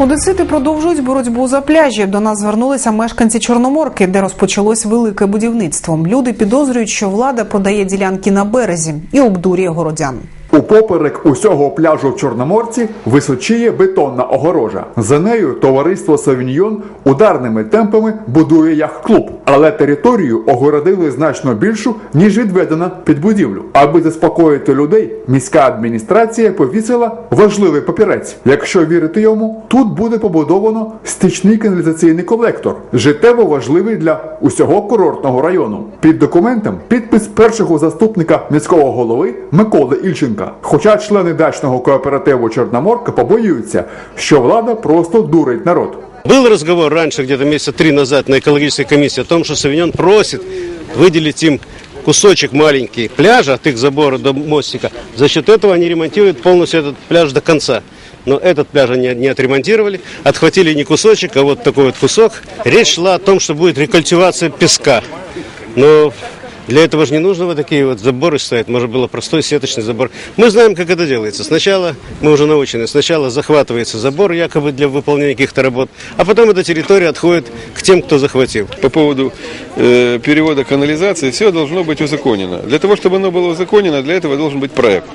Одесити продовжують боротьбу за пляжі. До нас звернулися мешканці Чорноморки, де розпочалось велике будівництво. Люди підозрюють, що влада продає ділянки на березі і обдурює городян. Упоперек усього пляжу в Чорноморці височіє бетонна огорожа. За нею товариство Савіньйон ударними темпами будує яхт-клуб, але територію огородили значно більшу, ніж відведена під будівлю. Аби заспокоїти людей, міська адміністрація повісила важливий папірець. Якщо вірити йому, тут буде побудовано стічний каналізаційний колектор, життєво важливий для усього курортного району. Під документом підпис першого заступника міського голови Миколи Ільченка. Хоча члени дачного кооперативу Чорноморка побоюються, що влада просто дурить народ. Был разговор раньше, где-то месяца три назад на экологической комиссии о том, что Савиньон просит выделить им кусочек маленький пляжа от их забора до мостика. За счет этого они ремонтируют полностью этот пляж до конца. Но этот пляж они не отремонтировали, отхватили не кусочек, а вот такой вот кусок. Речь шла о том, что будет рекультивация песка. Но для этого же не нужно вот такие вот заборы ставить, может было простой сеточный забор. Мы знаем, как это делается. Сначала, мы уже научены, сначала захватывается забор якобы для выполнения каких-то работ, а потом эта территория отходит к тем, кто захватил. по поводу э, перевода канализации, все должно быть узаконено. Для того, чтобы оно было узаконено, для этого должен быть проект.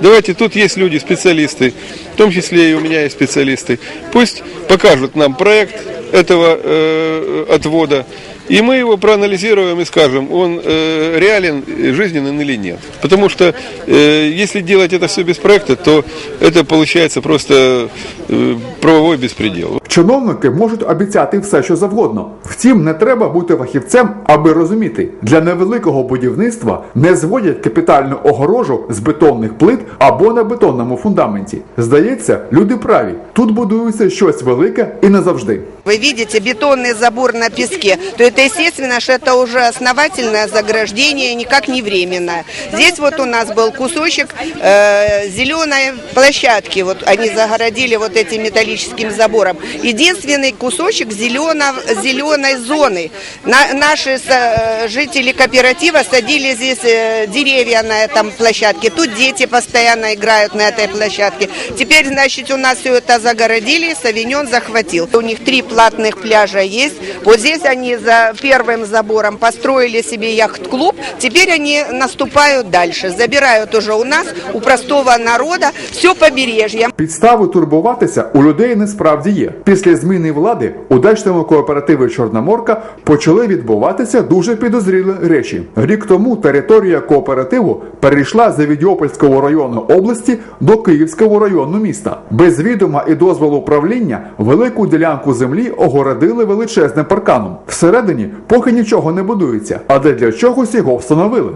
Давайте, тут есть люди, специалисты, в том числе и у меня есть специалисты. Пусть покажут нам проект этого э, отвода, и мы его проанализируем и скажем, он э, реален, э, жизненен или нет. Потому что э, если делать это все без проекта, то это получается просто э, правовой беспредел. Чиновники можуть обіцяти все, що завгодно. Втім, не треба бути фахівцем, аби розуміти, для невеликого будівництва не зводять капітальну огорожу з бетонних плит або на бетонному фундаменті. Здається, люди праві. Тут будується щось велике і назавжди. Вы видите бетонный забор на песке, то это естественно, что это уже основательное заграждение, никак не временное. Здесь вот у нас был кусочек э, зеленой площадки, вот они загородили вот этим металлическим забором. Единственный кусочек зелено, зеленой зоны. На- наши со- э, жители кооператива садили здесь э, деревья на этом площадке. Тут дети постоянно играют на этой площадке. Теперь, значит, у нас все это загородили, Савиньон захватил. У них три платных пляжа есть. Вот здесь они за первым забором построили себе яхт-клуб. Теперь они наступают дальше. Забирают уже у нас, у простого народа, все побережье. Підстави турбуватися у людей насправді є. Після зміни влади у дачному кооперативі Чорноморка почали відбуватися дуже підозрілі речі. Рік тому територія кооперативу перейшла з Авідіопольського району області до Київського району міста. Без відома і дозволу управління велику ділянку землі огородили величезним парканом. Всередині поки нічого не будується, але для чогось його встановили.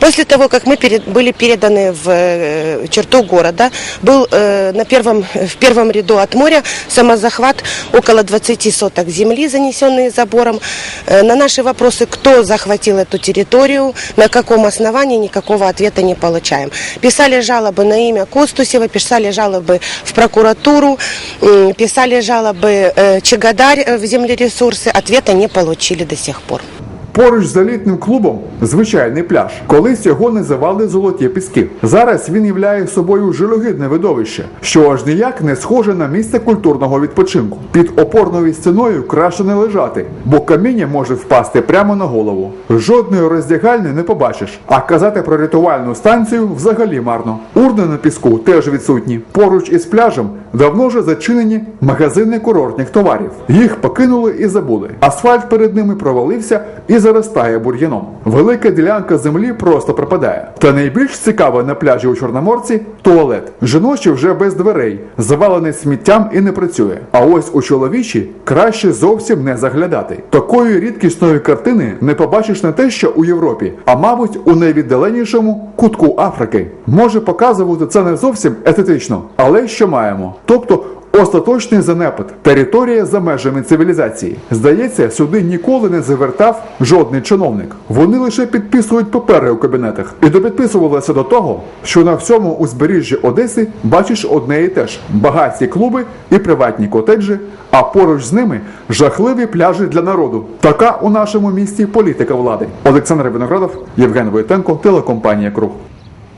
После того, как мы перед- были переданы в э, черту города, был э, на первом, в первом ряду от моря самозахват около 20 соток земли, занесенные забором. Э, на наши вопросы, кто захватил эту территорию, на каком основании, никакого ответа не получаем. Писали жалобы на имя Костусева, писали жалобы в прокуратуру, м, писали жалобы э, Чагадарь э, в землересурсы, ответа не получили до сих пор. Поруч з елітним клубом звичайний пляж. Колись його називали золоті піски. Зараз він являє собою жалюгідне видовище, що аж ніяк не схоже на місце культурного відпочинку. Під опорною стіною краще не лежати, бо каміння може впасти прямо на голову. Жодної роздягальні не побачиш, а казати про рятувальну станцію взагалі марно. Урни на піску теж відсутні. Поруч із пляжем давно вже зачинені магазини курортних товарів. Їх покинули і забули. Асфальт перед ними провалився і заростає бур'яном. Велика ділянка землі просто пропадає. Та найбільш цікаве на пляжі у Чорноморці туалет. Жіночий вже без дверей, завалений сміттям і не працює. А ось у чоловічі краще зовсім не заглядати. Такої рідкісної картини не побачиш не те, що у Європі, а мабуть у найвіддаленішому кутку Африки. Може показувати це не зовсім естетично, але що маємо. Тобто Остаточний занепад, територія за межами цивілізації. Здається, сюди ніколи не завертав жодний чиновник. Вони лише підписують папери у кабінетах і допідписувалися до того, що на всьому узбережжі Одеси бачиш одне і те ж: багаті клуби і приватні котеджі, а поруч з ними жахливі пляжі для народу. Така у нашому місті політика влади. Олександр Виноградов, Євген Войтенко, телекомпанія Круг.